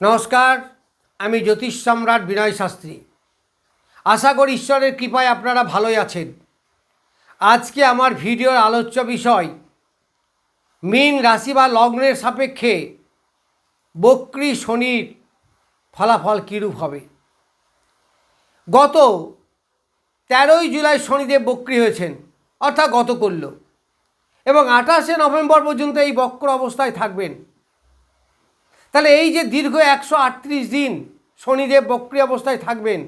নমস্কার, আমি জ্যোতিষ সম্রাট বিনয় শাস্ত্রী। আশা করি ঈশ্বরের কৃপায় আপনারা ভালোই আছেন। আজকে আমার ভিডিওর আলোচ্য বিষয়, মীন রাশি বা লগ্নের সাপেক্ষে বক্রী শনির ফলাফল কীরূপ হবে? গত তেরোই জুলাই শনিদেব বক্রী হয়েছেন, অর্থাৎ গত করল। এবং আঠাশে নভেম্বর পর্যন্ত এই বক্র অবস্থায় থাকবেন। তাহলে এই যে দীর্ঘ একশো আটত্রিশ দিন শনিদেব বক্রী অবস্থায় থাকবেন,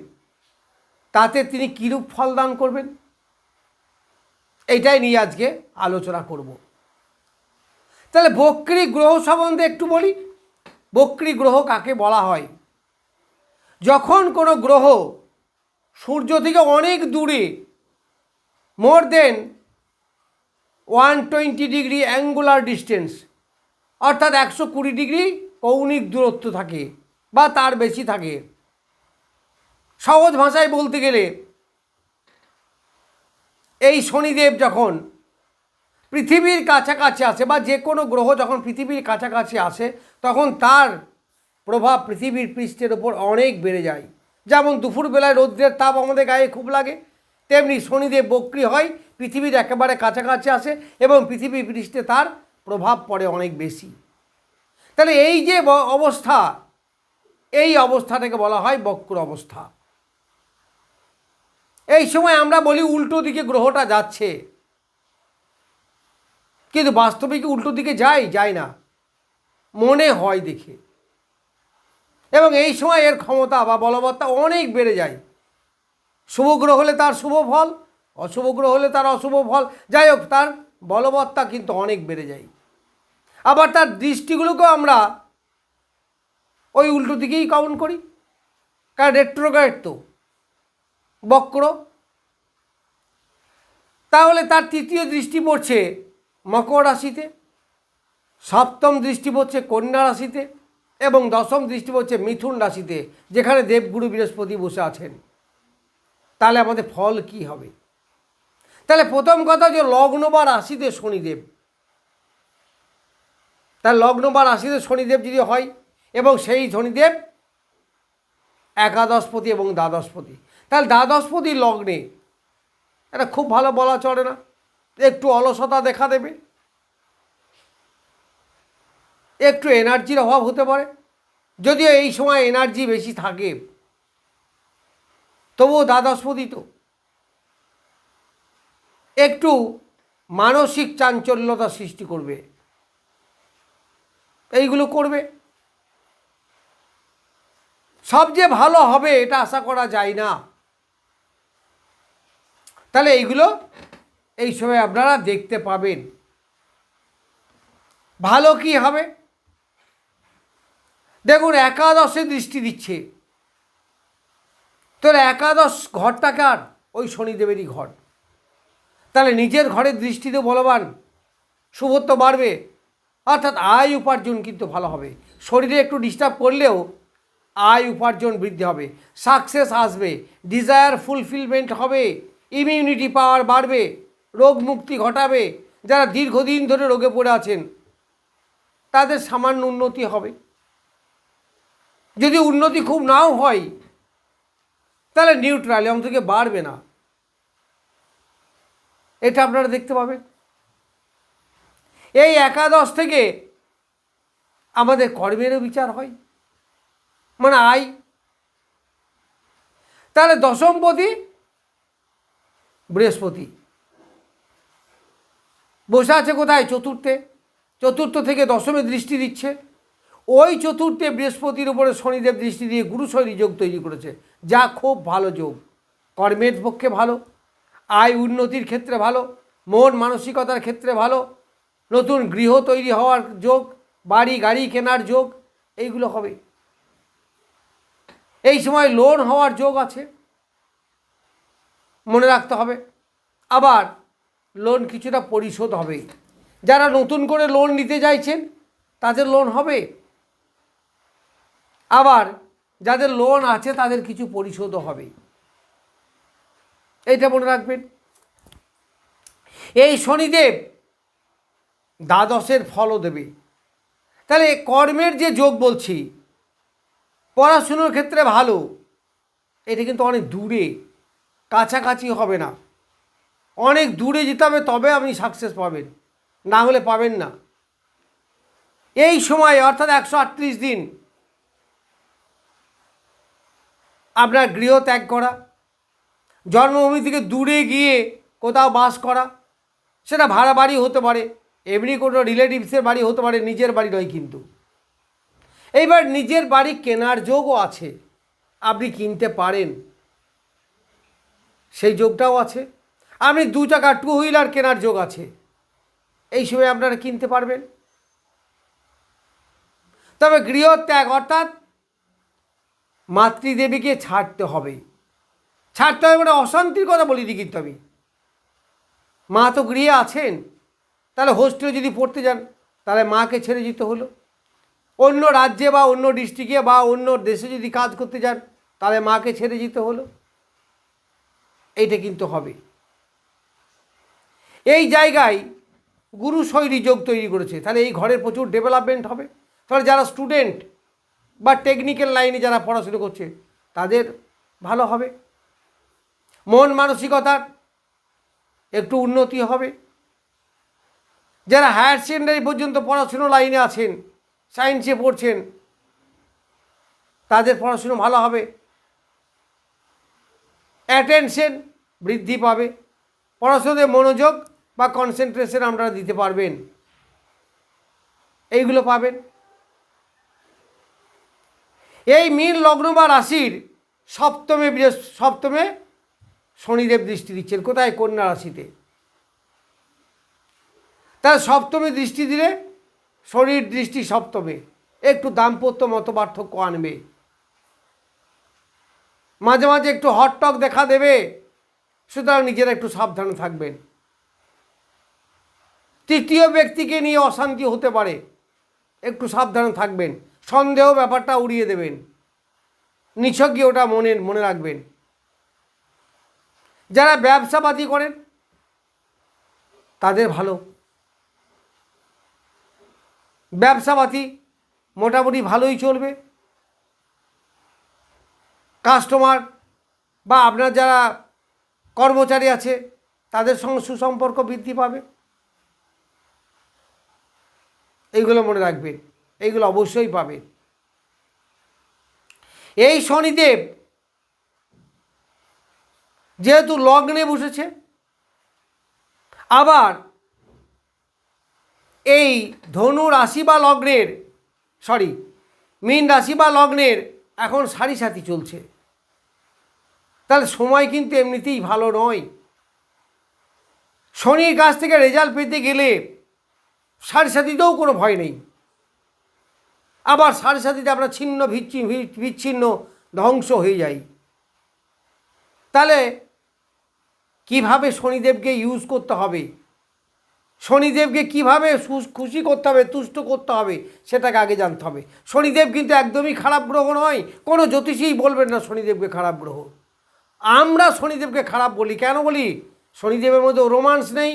তাতে তিনি কীরূপ ফল দান করবেন? এইটাই নিয়ে আজকে আলোচনা করব। তাহলে বক্রী গ্রহ সম্বন্ধে একটু বলি। বক্রী গ্রহ কাকে বলা হয়? যখন কোনো গ্রহ সূর্য থেকে অনেক দূরে, more than one twenty degree angular distance, অর্থাৎ একশো কুড়ি ডিগ্রি কৌণিক দূরত্ব থাকে বা তার বেশি থাকে। সহজ ভাষায় বলতে গেলে, এই শনিদেব যখন পৃথিবীর কাছাকাছি আসে বা যে কোনো গ্রহ যখন পৃথিবীর কাছাকাছি আসে, তখন তার প্রভাব পৃথিবীর পৃষ্ঠের ওপর অনেক বেড়ে যায়। যেমন দুপুরবেলায় রৌদ্রের তাপ আমাদের গায়ে খুব লাগে, তেমনি শনিদেব বক্রি হয়, পৃথিবীর একেবারে কাছাকাছি আসে এবং পৃথিবীর পৃষ্ঠে তার প্রভাব পড়ে অনেক বেশি। তাহলে এই যে অবস্থা, এই অবস্থাটাকে বলা হয় বক্র অবস্থা। এই সময় আমরা বলি উল্টো দিকে গ্রহটা যাচ্ছে। কিন্তু বাস্তবে কি উল্টো দিকে যায় যায় না। মনে হয় দেখে। এবং এই সময় এর ক্ষমতা বা বলবত্তা অনেক বেড়ে যায়। শুভ গ্রহ হলে তার শুভ ফল, অশুভ গ্রহ হলে তার অশুভ ফল। যাই হোক, তার বলবত্তা কিন্তু অনেক বেড়ে যায়। আবার তার দৃষ্টিগুলোকেও আমরা ওই উল্টো দিকেই কাউন্ট করি। কারণ রেট্রোগ্রেড তো, বক্র। তাহলে তার তৃতীয় দৃষ্টি পড়ছে মকর রাশিতে, সপ্তম দৃষ্টি পড়ছে কন্যা রাশিতে এবং দশম দৃষ্টি পড়ছে মিথুন রাশিতে, যেখানে দেবগুরু বৃহস্পতি বসে আছেন। তাহলে আমাদের ফল কি হবে? তাহলে প্রথম কথা যে লগ্ন বা রাশিতে শনিদেব। তার লগ্ন বা রাশিতে শনিদেব যদি হয় এবং সেই শনিদেব একাদশপতি এবং দ্বাদশপতি। তাহলে দ্বাদশপতি লগ্নে এটা খুব ভালো বলা চলে না। একটু অলসতা দেখা দেবে। একটু এনার্জির অভাব হতে পারে। যদিও এই সময় এনার্জি বেশি থাকে। তবুও দ্বাদশপতি তো। একটু মানসিক চাঞ্চল্যতা সৃষ্টি করবে। এইগুলো করবে। সব যে ভালো হবে, এটা আশা করা যায় না। তাহলে এইগুলো এই সময় আপনারা দেখতে পাবেন। ভালো কি হবে? দেখুন, একাদশে দৃষ্টি দিচ্ছে। তোর একাদশ ঘরটা কার? ওই শনিদেবেরই ঘর। তাহলে নিজের ঘরের দৃষ্টিতে বলবান। শুভত্ব বাড়বে। অর্থাৎ আয় উপার্জন কিন্তু ভালো হবে। শরীরে একটু ডিস্টার্ব করলেও আয় উপার্জন বৃদ্ধি হবে। সাকসেস আসবে ডিজায়ার ফুলফিলমেন্ট হবে ইমিউনিটি পাওয়ার বাড়বে, রোগ মুক্তি ঘটাবে। যারা দীর্ঘদিন ধরে রোগে পড়ে আছেন, তাদের সামান্য উন্নতি হবে। যদি উন্নতি খুব নাও হয়, তাহলে নিউট্রাল এমন থেকে বাড়বে না। এটা আপনারা দেখতে পাবেন। এই একাদশ থেকে আমাদের কর্মেরও বিচার হয়। মানে আয়। তাহলে দশমপতি বৃহস্পতি। বসে আছে কোথায়? চতুর্থে। চতুর্থ থেকে দশমে দৃষ্টি দিচ্ছে। ওই চতুর্থে বৃহস্পতির উপরে শনিদেব দৃষ্টি দিয়ে গুরু গুরুশৈলী যোগ তৈরি করেছে। যা খুব ভালো যোগ। কর্মের পক্ষে ভালো। আয় উন্নতির ক্ষেত্রে ভালো। মন মানসিকতার ক্ষেত্রে ভালো। নতুন গৃহ তৈরি হওয়ার যোগ, বাড়ি, গাড়ি কেনার যোগ, এইগুলো হবে। এই সময় লোন হওয়ার যোগ আছে। মনে রাখতে হবে। আবার লোন কিছুটা পরিশোধ হবে। যারা নতুন করে লোন নিতে চাইছেন, তাদের লোন হবে। আবার যাদের লোন আছে, তাদের কিছু পরিশোধও হবে। এইটা মনে রাখবেন। এই শনিদেব দ্বাদশের ফলও দেবে। তাহলে কর্মের যে যোগ বলছি, পড়াশুনোর ক্ষেত্রে ভালো, এটা কিন্তু অনেক দূরে, কাছাকাছি হবে না। অনেক দূরে যেতে হবে, তবে আপনি সাকসেস পাবেন, না হলে পাবেন না। এই সময়, অর্থাৎ একশো আটত্রিশ দিন, আপনার গৃহ ত্যাগ করা, জন্মভূমি থেকে দূরে গিয়ে কোথাও বাস করা, সেটা ভাড়া বাড়ি হতে পারে। এমনি কোনো রিলেটিভসের বাড়ি হতে পারে, নিজের বাড়ি নয় কিন্তু। এইবার নিজের বাড়ি কেনার যোগও আছে। আপনি কিনতে পারেন। সেই যোগটাও আছে। আপনি দু চাকা টু হুইলার কেনার যোগ আছে। এই সময় আপনারা কিনতে পারবেন। তবে গৃহত্যাগ অর্থাৎ মাতৃদেবীকে ছাড়তে হবে। ছাড়তে হবে মানে অশান্তির কথা বলিনি কিন্তু আমি। মা তো গৃহে আছেন। তাহলে হোস্টেলে যদি পড়তে যান, তাহলে মাকে ছেড়ে যেতে হলো। অন্য রাজ্যে বা অন্য ডিস্ট্রিক্টে বা অন্য দেশে যদি কাজ করতে যান, তাহলে মাকে ছেড়ে যেতে হলো। এইটা কিন্তু হবে। এই জায়গায় গুরু শৈলী যোগ তৈরি করেছে। তাহলে এই ঘরের প্রচুর ডেভেলপমেন্ট হবে। তাহলে যারা স্টুডেন্ট বা টেকনিক্যাল লাইনে যারা পড়াশুনো করছে, তাদের ভালো হবে। মন মানসিকতার একটু উন্নতি হবে। যারা হায়ার সেকেন্ডারি পর্যন্ত পড়াশুনো লাইনে আছেন সায়েন্সে পড়ছেন, তাদের পড়াশুনো ভালো হবে। অ্যাটেনশন বৃদ্ধি পাবে। পড়াশুনোতে মনোযোগ বা কনসেন্ট্রেশন আপনারা দিতে পারবেন। এইগুলো পাবেন। এই মীন লগ্ন বা রাশির সপ্তমে সপ্তমে শনিদেব দৃষ্টি দিচ্ছেন। কোথায়? কন্যা রাশিতে। তার সপ্তমে দৃষ্টি দিলে শরীর দৃষ্টি সপ্তমে। একটু দাম্পত্য মত পার্থক্য আনবে। মাঝে মাঝে একটু হটটক দেখা দেবে, সুতরাং নিজেরা একটু সাবধানে থাকবেন। তৃতীয় ব্যক্তিকে নিয়ে অশান্তি হতে পারে, একটু সাবধানে থাকবেন। সন্দেহ ব্যাপারটা উড়িয়ে দেবেন। নিছকই ওটা মনে মনে রাখবেন। যারা ব্যবসাপাতি করেন, তাদের ভালো। ব্যবসাপাতি মোটামুটি ভালোই চলবে। কাস্টমার বা আপনার যারা কর্মচারী আছে, তাদের সঙ্গে সুসম্পর্ক বৃদ্ধি পাবে। এইগুলো মনে রাখবেন, এইগুলো অবশ্যই পাবে এই শনিদেব যেহেতু লগ্নে বসেছে, আবার এই ধনু রাশি বা লগ্নের সরি মীন রাশি বা লগ্নের এখন সারি সাথী চলছে। তাহলে সময় কিন্তু এমনিতেই ভালো নয়। শনির কাছ থেকে রেজাল্ট পেতে গেলে সারি সাথীতেও কোনো ভয় নেই। আবার সারি সাথীতে আপনার ছিন্ন বিচ্ছিন্ন বিচ্ছিন্ন, ধ্বংস হয়ে যায় তাহলে কীভাবে শনিদেবকে ইউজ করতে হবে? শনিদেবকে কীভাবে খুশি করতে হবে, তুষ্ট করতে হবে, সেটাকে আগে জানতে হবে। শনিদেব কিন্তু একদমই খারাপ গ্রহ নয়, কোনো জ্যোতিষীই বলবেন না শনিদেবকে খারাপ গ্রহ। আমরা শনিদেবকে খারাপ বলি, কেন বলি? শনিদেবের মধ্যে রোমান্স নেই,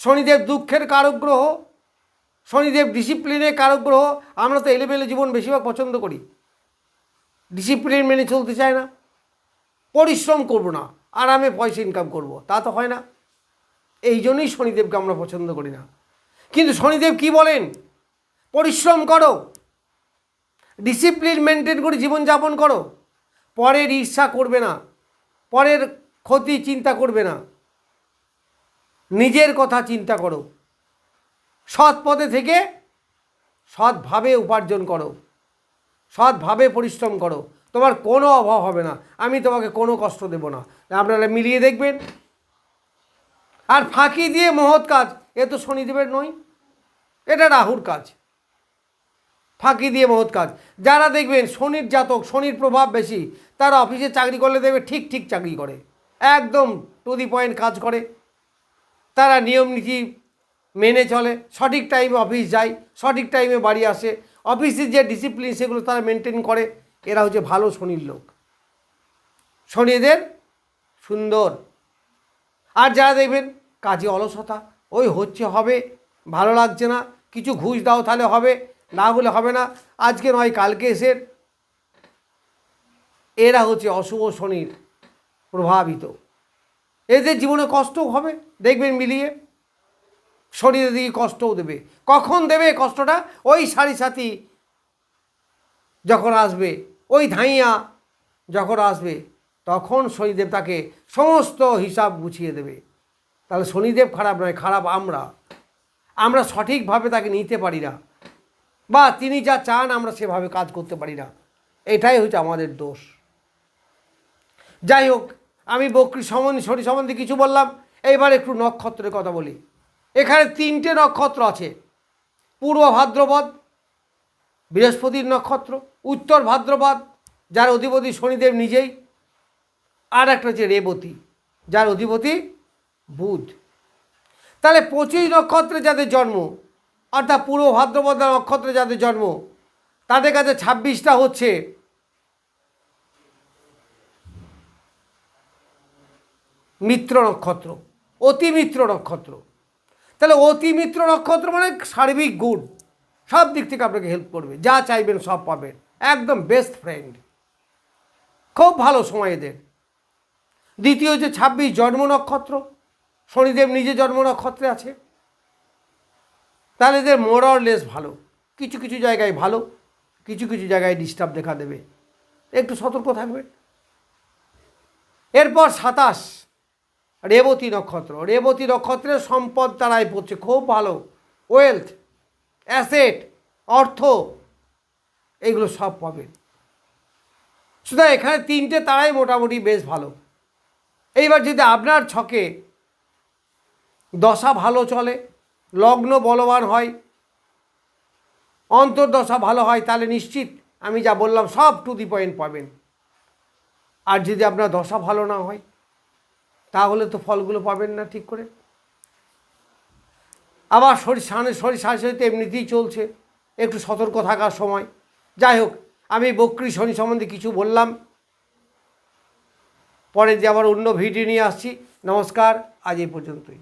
শনিদেব দুঃখের কারক গ্রহ, শনিদেব ডিসিপ্লিনের কারক গ্রহ। আমরা তো এলেবেলে জীবন বেশিরভাগ পছন্দ করি। ডিসিপ্লিন মেনে চলতে চায় না, পরিশ্রম করব না, আরামে পয়সা ইনকাম করব, তা তো হয় না। এই জন্যই শনিদেবকে আমরা পছন্দ করি না। কিন্তু শনিদেব কি বলেন? পরিশ্রম করো। ডিসিপ্লিন মেনটেন করে জীবনযাপন করো। পরের ঈর্ষা করবে না। পরের ক্ষতি চিন্তা করবে না। নিজের কথা চিন্তা করো। সৎ পথে থেকে সৎভাবে উপার্জন করো। সৎভাবে পরিশ্রম করো। তোমার কোনো অভাব হবে না। আমি তোমাকে কোনো কষ্ট দেব না। আপনারা মিলিয়ে দেখবেন। আর ফাঁকি দিয়ে মহৎ কাজ, এ তো শনিদেবের নই, এটা রাহুর কাজ। ফাঁকি দিয়ে মহৎ কাজ। যারা দেখবেন শনির জাতক, শনির প্রভাব বেশি, তারা অফিসে চাকরি করলে দেখবে ঠিক ঠিক চাকরি করে। একদম টু দি পয়েন্ট কাজ করে। তারা নিয়ম নীতি মেনে চলে। সঠিক টাইমে অফিস যায়, সঠিক টাইমে বাড়ি আসে। অফিসের যে ডিসিপ্লিন সেগুলো তারা মেনটেন করে। এরা হচ্ছে ভালো শনির লোক। শনিদের সুন্দর। আর যারা দেখবেন কাজে অলসতা। ওই হচ্ছে, হবে। ভালো লাগছে না। কিছু ঘুষ দাও তাহলে হবে, না হলে হবে না। আজকে নয়, কালকে এসে এরা হচ্ছে অশুভ শনির প্রভাবিত। এদের জীবনে কষ্টও হবে, দেখবেন মিলিয়ে। শরীরের দিকে কষ্টও দেবে। কখন দেবে কষ্টটা? ওই সারি সাথী যখন আসবে, ওই ধাইয়া যখন আসবে, তখন শনিদেব তাকে সমস্ত হিসাব গুছিয়ে দেবে। তাহলে শনিদেব খারাপ নয়, খারাপ আমরা। আমরা সঠিকভাবে তাকে নিতে পারি না। বা তিনি যা চান আমরা সেভাবে কাজ করতে পারি না। এটাই হচ্ছে আমাদের দোষ। যাই হোক, আমি বকরি সম্বন্ধে শনি সম্বন্ধে কিছু বললাম। এইবার একটু নক্ষত্রের কথা বলি। এখানে তিনটে নক্ষত্র আছে। পূর্ব ভাদ্রপদ, বৃহস্পতির নক্ষত্র, উত্তর ভাদ্রপদ, যার অধিপতি শনিদেব নিজেই, আর একটা হচ্ছে রেবতী, যার অধিপতি বুধ। তাহলে পঁচিশ নক্ষত্রে যাদের জন্ম, অর্থাৎ পূর্ব ভাদ্রপদ নক্ষত্রে যাদের জন্ম, তাদের কাছে ছাব্বিশটা হচ্ছে মিত্র নক্ষত্র, অতি মিত্র নক্ষত্র। তাহলে অতি মিত্র নক্ষত্র মানে সার্বিক গুণ, সব দিক থেকে আপনাকে হেল্প করবে, যা চাইবেন সব পাবেন, একদম বেস্ট ফ্রেন্ড খুব ভালো সময় এদের। দ্বিতীয় হচ্ছে ছাব্বিশ জন্ম নক্ষত্র। শনিদেব নিজে জন্ম নক্ষত্রে আছে। তাহলে এদের মোরর লেস ভালো। কিছু কিছু জায়গায় ভালো, কিছু কিছু জায়গায় ডিস্টার্ব দেখা দেবে। একটু সতর্ক থাকবে। এরপর সাতাশ, রেবতী নক্ষত্র। রেবতী নক্ষত্রে সম্পদ তারাই পড়ছে, খুব ভালো। ওয়েলথ অ্যাসেট অর্থ, এগুলো সব পাবেন সুতরাং এখানে তিনটে তারাই মোটামুটি বেশ ভালো। এইবার যদি আপনার ছকে দশা ভালো চলে, লগ্ন বলবান হয়, অন্তর্দশা ভালো হয়, তাহলে নিশ্চিত আমি যা বললাম সব টু দি পয়েন্ট পাবেন। আর যদি আপনার দশা ভালো না হয়, তাহলে তো ফলগুলো পাবেন না ঠিক করে। আবার শরীর সামনে শরীর সাথে এমনিতেই চলছে, একটু সতর্ক থাকার সময়। যাই হোক, আমি বক্রি শনি সম্বন্ধে কিছু বললাম। পরে যে আবার অন্য ভিডিও নিয়ে আসছি। নমস্কার, আজ এই পর্যন্তই।